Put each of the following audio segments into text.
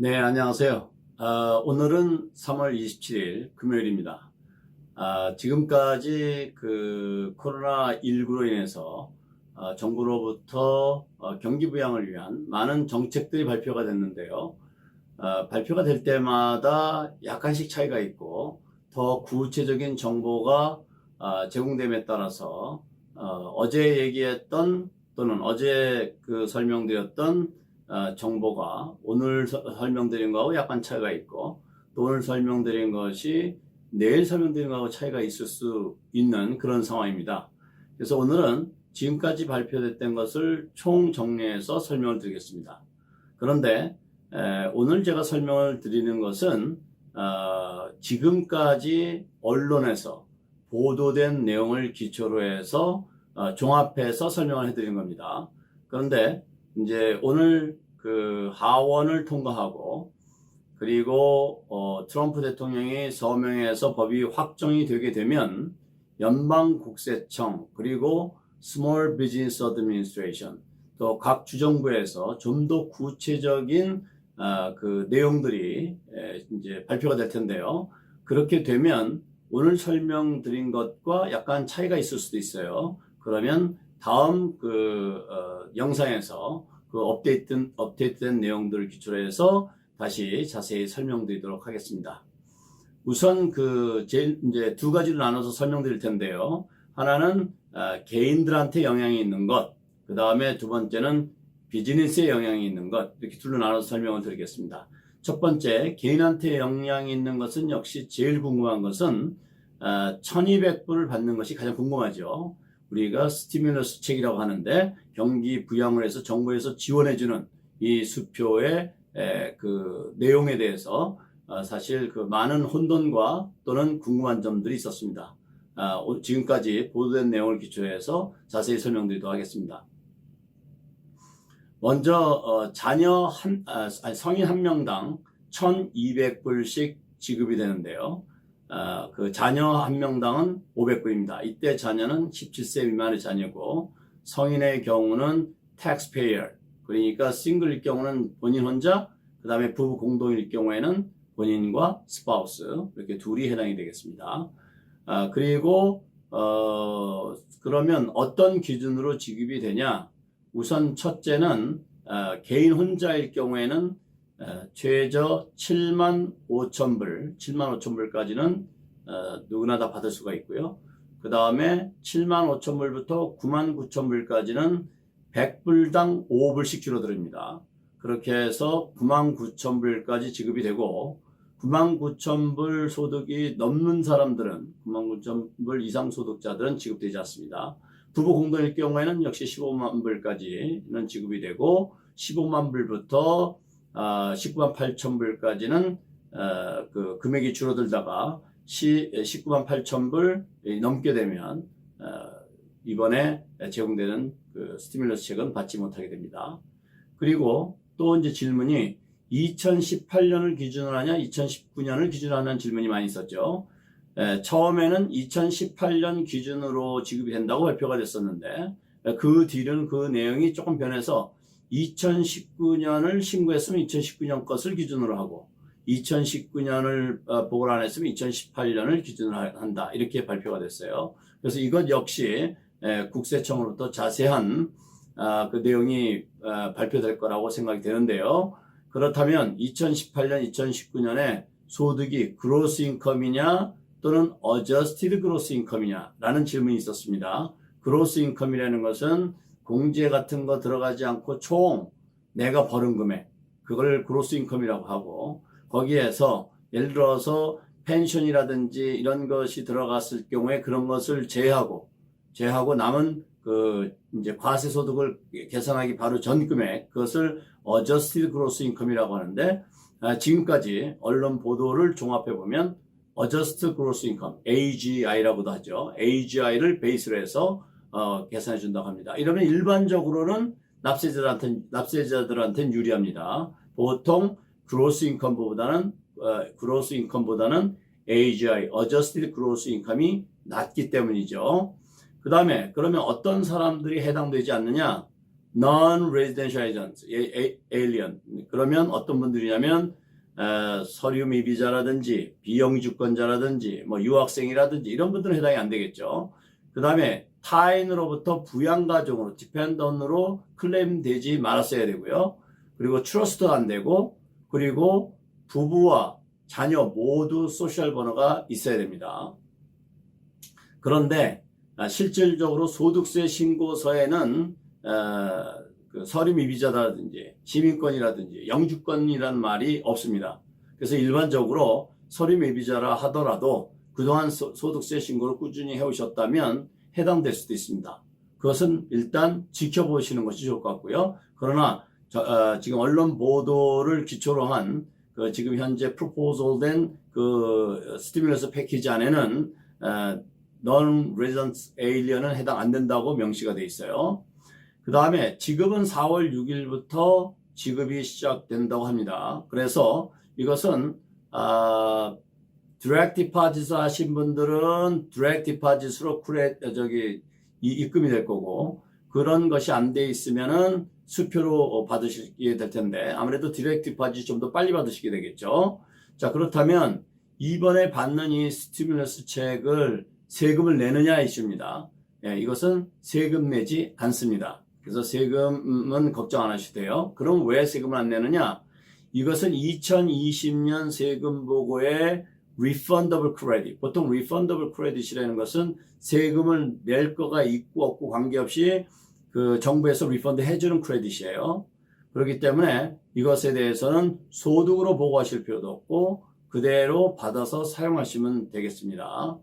네, 안녕하세요. 어, 오늘은 3월 27일 금요일입니다. 아, 지금까지 그 코로나19로 인해서 어, 정부로부터 어, 경기 부양을 위한 많은 정책들이 발표가 됐는데요. 어, 발표가 될 때마다 약간씩 차이가 있고 더 구체적인 정보가 어, 제공됨에 따라서 어, 제 얘기했던 또는 어제 그 설명드렸던 어, 정보가 오늘 서- 설명드린 거하고 약간 차이가 있고 또 오늘 설명드린 것이 내일 설명드린 거하고 차이가 있을 수 있는 그런 상황입니다. 그래서 오늘은 지금까지 발표됐던 것을 총 정리해서 설명을 드리겠습니다. 그런데 에, 오늘 제가 설명을 드리는 것은 어, 지금까지 언론에서 보도된 내용을 기초로 해서 어, 종합해서 설명을 해드리는 겁니다. 그런데 이제 오늘 그 하원을 통과하고 그리고 어, 트럼프 대통령이 서명해서 법이 확정이 되게 되면 연방 국세청 그리고 Small Business Administration 또각 주정부에서 좀 더 구체적인 아, 그 내용들이 에, 이제 발표가 될 텐데요. 그렇게 되면 오늘 설명드린 것과 약간 차이가 있을 수도 있어요. 그러면 다음 그 어, 영상에서 그 업데이트 업데이트된 내용들을 기초로 해서 다시 자세히 설명드리도록 하겠습니다. 우선 그 제일 이제 두 가지로 나눠서 설명드릴 텐데요. 하나는 아, 개인들한테 영향이 있는 것, 그 다음에 두 번째는 비즈니스에 영향이 있는 것 이렇게 둘로 나눠서 설명을 드리겠습니다. 첫 번째 개인한테 영향이 있는 것은 역시 제일 궁금한 것은 아, 1200불을 받는 것이 가장 궁금하죠. 우리가 스티뮬러스 책이라고 하는데 경기 부양을 해서 정부에서 지원해주는 이 수표의 에, 그 내용에 대해서 어, 사실 그 많은 혼돈과 또는 궁금한 점들이 있었습니다. 아, 오- 지금까지 보도된 내용을 기초해서 자세히 설명드리도록 하겠습니다. 먼저 어, 자녀 한 아, 성인 한 명당 1,200불씩 지급이 되는데요. 아, 그 자녀 한 명당은 500불입니다. 이때 자녀는 17세 미만의 자녀고 성인의 경우는 taxpayer 그러니까 싱글일 경우는 본인 혼자 그 다음에 부부 공동일 경우에는 본인과 스파우스 이렇게 둘이 해당이 되겠습니다. 아, 그리고 어, 그러면 어떤 기준으로 지급이 되냐? 우선 첫째는 어, 개인 혼자일 경우에는 어, 최저 7만 5천 불, 7만 5천 불까지는 어, 누구나 다 받을 수가 있고요. 그 다음에 7만 5천 불부터 9만 9천 불까지는 100불당 5불씩 줄어듭니다. 그렇게 해서 9만 9천 불까지 지급이 되고 9만 9천 불 소득이 넘는 사람들은 9만 9천 불 이상 소득자들은 지급되지 않습니다. 부부 공동일 경우에는 역시 15만 불까지는 지급이 되고 15만 불부터 아, 19만 8천 불까지는 어, 그 금액이 줄어들다가 시, 19만 8천 불 넘게 되면 어, 이번에 제공되는 그 스티뮬러스 책은 받지 못하게 됩니다. 그리고 또 이제 질문이 2018년을 기준으로 하냐, 2019년을 기준으로 하냐는 질문이 많이 있었죠. 에, 처음에는 2018년 기준으로 지급이 된다고 발표가 됐었는데 에, 그 뒤로는 그 내용이 조금 변해서 2019년을 신고했으면 2019년 것을 기준으로 하고 2019년을 어, 보고를 안 했으면 2018년을 기준으로 하- 한다 이렇게 발표가 됐어요. 그래서 이것 역시 에, 국세청으로부터 자세한 아, 그 내용이 아, 발표될 거라고 생각이 되는데요. 그렇다면 2018년, 2019년에 소득이 그로스 인컴이냐 또는 어저스티드 그로스 인컴이냐라는 질문이 있었습니다. 그로스 인컴이라는 것은 공제 같은 거 들어가지 않고 총 내가 버는 금액 그걸 그로스 인컴이라고 하고 거기에서 예를 들어서 펜션이라든지 이런 것이 들어갔을 경우에 그런 것을 제하고 제하고 남은 그 이제 과세 소득을 계산하기 바로 전 금액 그것을 어저스티드 그로스 인컴이라고 하는데 아, 지금까지 언론 보도를 종합해 보면 어저스트 그로스 인컴 AGI라고도 하죠. AGI를 베이스로 해서 어, 계산해 준다고 합니다. 이러면 일반적으로는 납세자들한테 납세자들한테는 유리합니다. 보통 그로스 인컴보다는 어, 그로스 인컴보다는 AGI 어저스티드 그로스 인컴이 낮기 때문이죠. 그 다음에 그러면 어떤 사람들이 해당되지 않느냐? non-residential agents, 예, 에- alien. 그러면 어떤 분들이냐면 어, 서류 미비자라든지 비영주권자라든지 뭐 유학생이라든지 이런 분들은 해당이 안 되겠죠. 그 다음에 타인으로부터 부양가족으로 디펜던으로 클레임되지 말았어야 되고요. 그리고 트러스트도 안 되고 그리고 부부와 자녀 모두 소셜 번호가 있어야 됩니다. 그런데 아, 실질적으로 소득세 신고서에는 어, 그 서류 미비자라든지 시민권이라든지 영주권이라는 말이 없습니다. 그래서 일반적으로 서류 미비자라 하더라도 그동안 소, 소득세 신고를 꾸준히 해오셨다면 해당될 수도 있습니다. 그것은 일단 지켜보시는 것이 좋을 것 같고요. 그러나 저, 어, 지금 언론 보도를 기초로 한 그 지금 현재 프로포즈된 그 스티뮬러스 패키지 안에는 어, non-resident alien은 해당 안 된다고 명시가 돼 있어요. 그 다음에 지급은 4월 6일부터 지급이 시작된다고 합니다. 그래서 이것은 아, 디렉트 디파짓 하신 분들은 디렉트 디파짓으로 크레 저기 이- 입금이 될 거고 그런 것이 안 돼 있으면은 수표로 받으시게 될 텐데 아무래도 디렉트 디파짓 좀 더 빨리 받으시게 되겠죠. 자 그렇다면 이번에 받는 이 스티뮬러스 책을 세금을 내느냐 이슈입니다. 예, 이것은 세금 내지 않습니다. 그래서 세금은 걱정 안 하셔도 돼요. 그럼 왜 세금을 안 내느냐? 이것은 2020년 세금 보고의 refundable credit. 보통 refundable credit이라는 것은 세금을 낼 거가 있고 없고 관계없이 그 정부에서 리펀드 해주는 크레딧이에요. 그렇기 때문에 이것에 대해서는 소득으로 보고하실 필요도 없고 그대로 받아서 사용하시면 되겠습니다.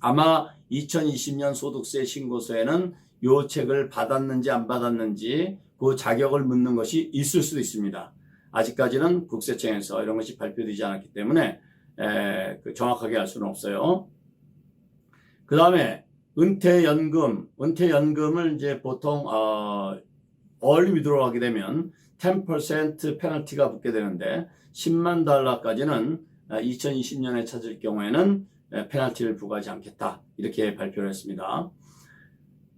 아마 2020년 소득세 신고서에는 요 책을 받았는지 안 받았는지 그 자격을 묻는 것이 있을 수도 있습니다. 아직까지는 국세청에서 이런 것이 발표되지 않았기 때문에 에, 그 정확하게 알 수는 없어요. 그 다음에 은퇴연금, 은퇴연금을 이제 보통 어, 얼리 위드로 하게 되면 10% 페널티가 붙게 되는데 10만 달러까지는 2020년에 찾을 경우에는 에, 페널티를 부과하지 않겠다 이렇게 발표를 했습니다.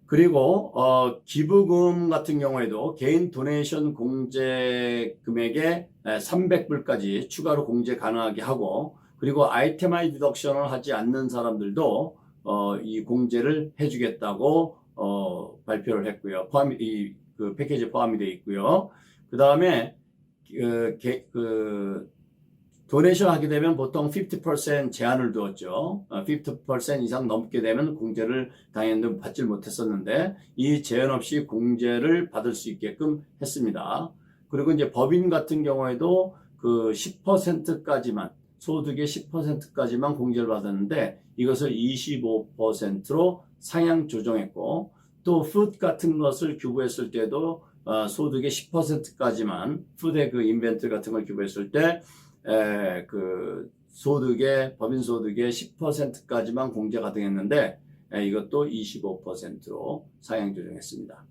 그리고 어, 기부금 같은 경우에도 개인 도네이션 공제 금액에 300불까지 추가로 공제 가능하게 하고 그리고 아이템아이 디덕션을 하지 않는 사람들도 어, 이 공제를 해주겠다고 어, 발표를 했고요. 포함 이그 패키지에 포함이 되어 있고요. 그 다음에 그, 게- 그 도네이션 하게 되면 보통 50% 제한을 두었죠. 어, 50% 이상 넘게 되면 공제를 당연히 받질 못했었는데 이 제한 없이 공제를 받을 수 있게끔 했습니다. 그리고 이제 법인 같은 경우에도 그 10%까지만 소득의 10%까지만 공제를 받았는데 이것을 25%로 상향 조정했고 또 푸드 같은 것을 규부했을 때도 어, 소득의 10%까지만 푸드의 그 인벤트 같은 걸 규부했을 때 에, 그 소득의 법인 소득의 10%까지만 공제 가능했는데 에, 이것도 25%로 상향 조정했습니다.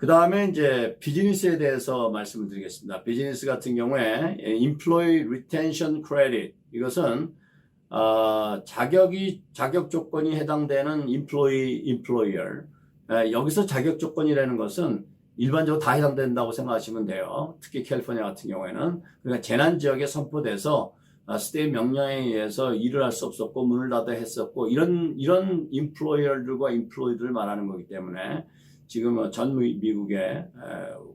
그 다음에 이제 비즈니스에 대해서 말씀을 드리겠습니다. 비즈니스 같은 경우에 에, Employee Retention Credit 이것은 어, 자격이 자격 조건이 해당되는 employee, employer 에, 여기서 자격 조건이라는 것은 일반적으로 다 해당된다고 생각하시면 돼요. 특히 캘리포니아 같은 경우에는 그러니까 재난 지역에 선포돼서 아, 스테이 명령에 의해서 일을 할 수 없었고 문을 닫아 했었고 이런 이런 인플로이어들과 인플로이들을 말하는 거기 때문에 지금 전 미- 미국의 에,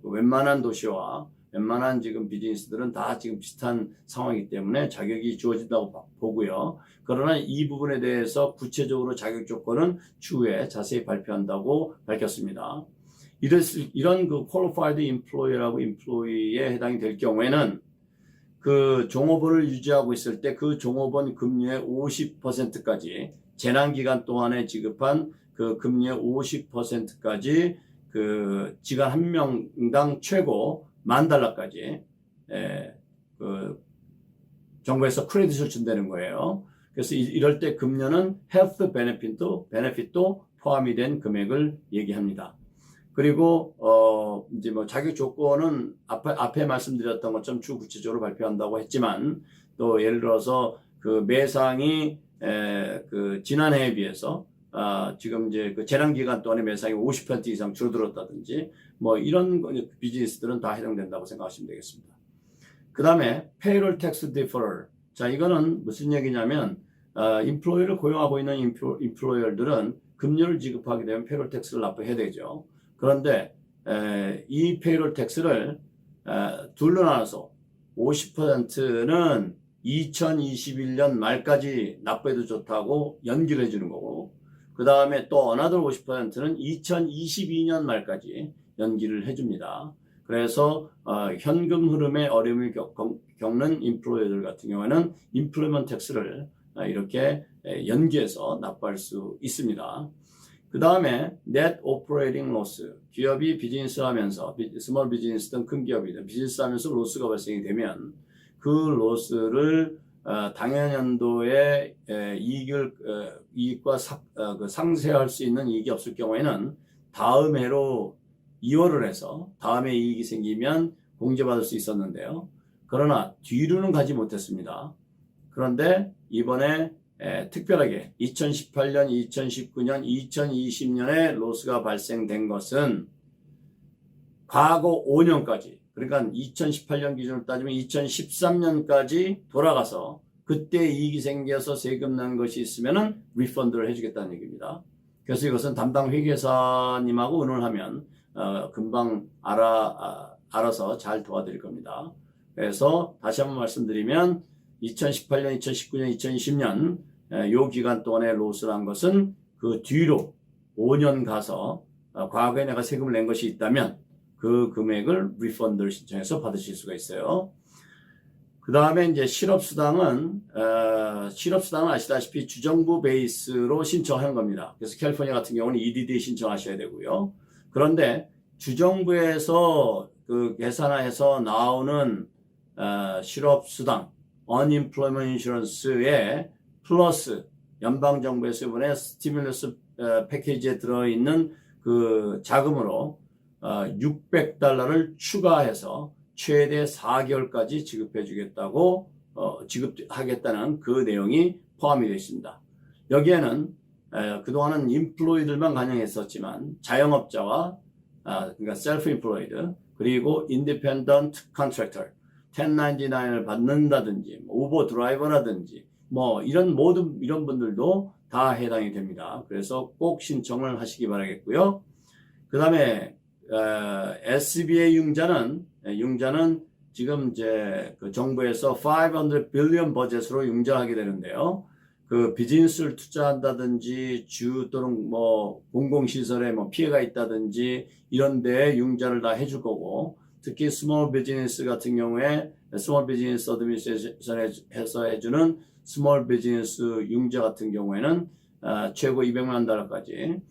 웬만한 도시와 웬만한 지금 비즈니스들은 다 지금 비슷한 상황이기 때문에 자격이 주어진다고 봐- 보고요. 그러나 이 부분에 대해서 구체적으로 자격 조건은 추후에 자세히 발표한다고 밝혔습니다. 이런, 이런 그 qualified employee라고 employee에 해당이 될 경우에는 그 종업원을 유지하고 있을 때 그 종업원 급료의 50%까지 재난 기간 동안에 지급한 그 급료의 50%까지 그 직원 한 명당 최고 만 달러까지 에, 그 정부에서 크레딧을 준다는 거예요. 그래서 이- 이럴 때 급료는 헬스 베네핏도 베네핏도 포함이 된 금액을 얘기합니다. 그리고 어 이제 뭐 자격 조건은 앞에 앞에 말씀드렸던 것처럼 주 구체적으로 발표한다고 했지만 또 예를 들어서 그 매상이 에, 그 지난해에 비해서 어, 지금 이제 그 재난 기간 동안에 매상이 50% 이상 줄어들었다든지 뭐 이런 거- 비즈니스들은 다 해당된다고 생각하시면 되겠습니다. 그 다음에 payroll tax. 자, 이거는 무슨 얘기냐면 어, 인플로이를 고용하고 있는 인플로, 인플로이어들은 급료를 지급하게 되면 페이롤 텍스를 납부해야 되죠. 그런데 에, 이 페이롤 텍스를 에, 둘로 나눠서 50%는 2021년 말까지 납부해도 좋다고 연기를 해주는 거고 그 다음에 또 어나더 50%는 2022년 말까지 연기를 해줍니다. 그래서 어, 현금 흐름에 어려움을 겪, 겪는 인플로이들 같은 경우에는 인플로이먼트 텍스를 아, 이렇게 에, 연기해서 납부할 수 있습니다. 그 다음에 net operating loss 기업이 비즈니스 하면서 스몰 비즈니스든 큰 기업이든 비즈니스 하면서 로스가 발생이 되면 그 로스를 어, 당연 연도에 에, 이익을 어, 이익과 사- 어, 그 상쇄할 수 있는 이익이 없을 경우에는 다음 해로 이월을 해서 다음에 이익이 생기면 공제받을 수 있었는데요. 그러나 뒤로는 가지 못했습니다. 그런데 이번에 에, 특별하게 2018년, 2019년, 2020년에 로스가 발생된 것은 과거 5년까지 그러니까 2018년 기준으로 따지면 2013년까지 돌아가서 그때 이익이 생겨서 세금 난 것이 있으면은 리펀드를 해주겠다는 얘기입니다. 그래서 이것은 담당 회계사님하고 의논을 하면 어, 금방 알아 아, 알아서 잘 도와드릴 겁니다. 그래서 다시 한번 말씀드리면 2018년, 2019년, 2020년 에, 요 기간 동안에 로스를 한 것은 그 뒤로 5년 가서 어, 과거에 내가 세금을 낸 것이 있다면 그 금액을 리펀드를 신청해서 받으실 수가 있어요. 그 다음에 이제 실업수당은 어, 실업수당은 아시다시피 주정부 베이스로 신청하는 겁니다. 그래서 캘리포니아 같은 경우는 EDD 신청하셔야 되고요. 그런데 주정부에서 그 계산해서 나오는 어, 실업수당, unemployment insurance에 플러스 연방 정부에서 이번에 스티뮬러스 어, 패키지에 들어있는 그 자금으로 어, 600달러를 추가해서 최대 4개월까지 지급해 주겠다고 어, 지급하겠다는 그 내용이 포함이 되어 있습니다. 여기에는 에, 그동안은 인플로이들만 관여했었지만 자영업자와 아, 그러니까 셀프 인플로이드 그리고 인디펜던트 컨트랙터 1099을 받는다든지 뭐 오버 드라이버라든지 뭐 이런 모든 이런 분들도 다 해당이 됩니다. 그래서 꼭 신청을 하시기 바라겠고요. 그 다음에 SBA 융자는 에, 융자는 지금 이제 그 정부에서 500 빌리언 버젯으로 융자하게 되는데요. 그 비즈니스를 투자한다든지 주 또는 뭐 공공시설에 뭐 피해가 있다든지 이런 데에 융자를 다 해줄 거고 특히 스몰 비즈니스 같은 경우에 스몰 비즈니스 어드미니스트레이션에서 해주는 스몰 비즈니스 융자 같은 경우에는 어, 최고 200만 달러까지 에,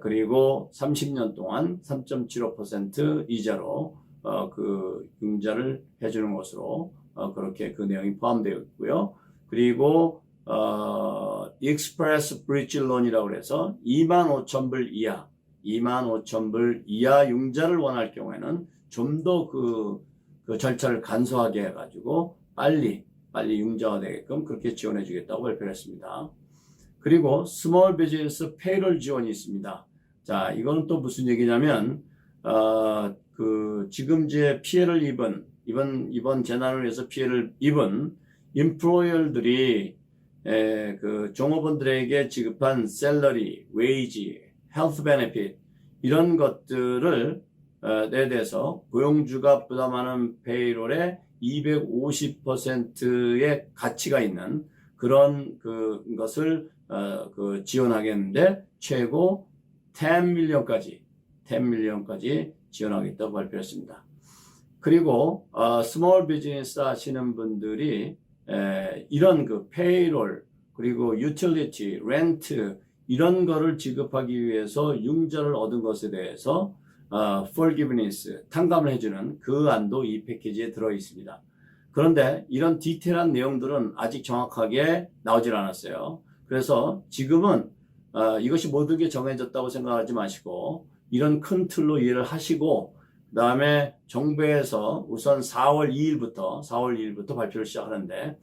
그리고 30년 동안 3.75% 이자로 어, 그 융자를 해주는 것으로 어, 그렇게 그 내용이 포함되어 있고요. 그리고 어, 익스프레스 브릿지 론이라고 그래서 2만 5천 불 이하, 2만 5천 불 이하 융자를 원할 경우에는 좀 더그 그 절차를 간소하게 해가지고 빨리 빨리 융자가 되게끔 그렇게 지원해 주겠다고 발표를 했습니다. 그리고 스몰 비즈니스 페이롤 지원이 있습니다. 자, 이거는 또 무슨 얘기냐면 어, 그 지금 이제 피해를 입은 이번 이번 재난을 위해서 피해를 입은 인플로이어들이 에, 그 종업원들에게 지급한 셀러리, 웨이지, 헬스 베네핏 이런 것들을 어, 에 대해서 고용주가 부담하는 페이롤의 250%의 가치가 있는 그런 그 것을 어, 그 지원하겠는데 최고 10밀리언까지 10밀리언까지 지원하겠다고 발표했습니다. 그리고 어, 스몰 비즈니스 하시는 분들이 에, 이런 그 페이롤 그리고 유틸리티, 렌트 이런 거를 지급하기 위해서 융자를 얻은 것에 대해서 어, forgiveness 탕감을 해주는 그 안도 이 패키지에 들어 있습니다. 그런데 이런 디테일한 내용들은 아직 정확하게 나오질 않았어요. 그래서 지금은 어, 이것이 모든 게 정해졌다고 생각하지 마시고 이런 큰 틀로 이해를 하시고 그 다음에 정부에서 우선 4월 2일부터 4월 2일부터 발표를 시작하는데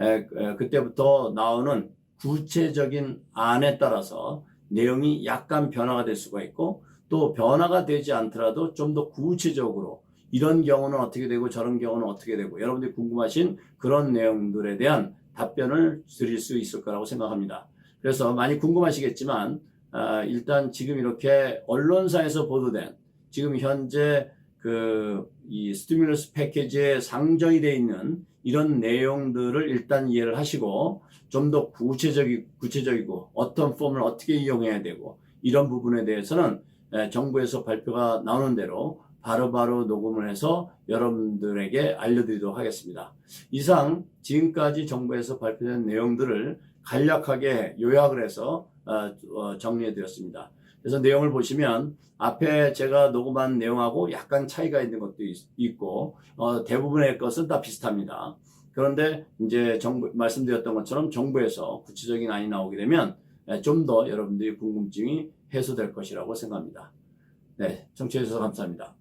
에, 에, 그때부터 나오는 구체적인 안에 따라서 내용이 약간 변화가 될 수가 있고 또 변화가 되지 않더라도 좀 더 구체적으로 이런 경우는 어떻게 되고 저런 경우는 어떻게 되고 여러분들이 궁금하신 그런 내용들에 대한 답변을 드릴 수 있을 거라고 생각합니다. 그래서 많이 궁금하시겠지만 아, 일단 지금 이렇게 언론사에서 보도된 지금 현재 그 이 스티뮬러스 패키지에 상정이 되어 있는 이런 내용들을 일단 이해를 하시고 좀 더 구체적이 구체적이고 어떤 폼을 어떻게 이용해야 되고 이런 부분에 대해서는 에, 정부에서 발표가 나오는 대로 바로바로 녹음을 해서 여러분들에게 알려드리도록 하겠습니다. 이상 지금까지 정부에서 발표된 내용들을 간략하게 요약을 해서 어, 어, 정리해 드렸습니다. 그래서 내용을 보시면 앞에 제가 녹음한 내용하고 약간 차이가 있는 것도 있, 고 대부분의 것은 다 비슷합니다. 그런데 이제 정부 말씀드렸던 것처럼 정부에서 구체적인 안이 나오게 되면 좀 더 여러분들의 궁금증이 해소될 것이라고 생각합니다. 네, 청취해 주셔서 감사합니다.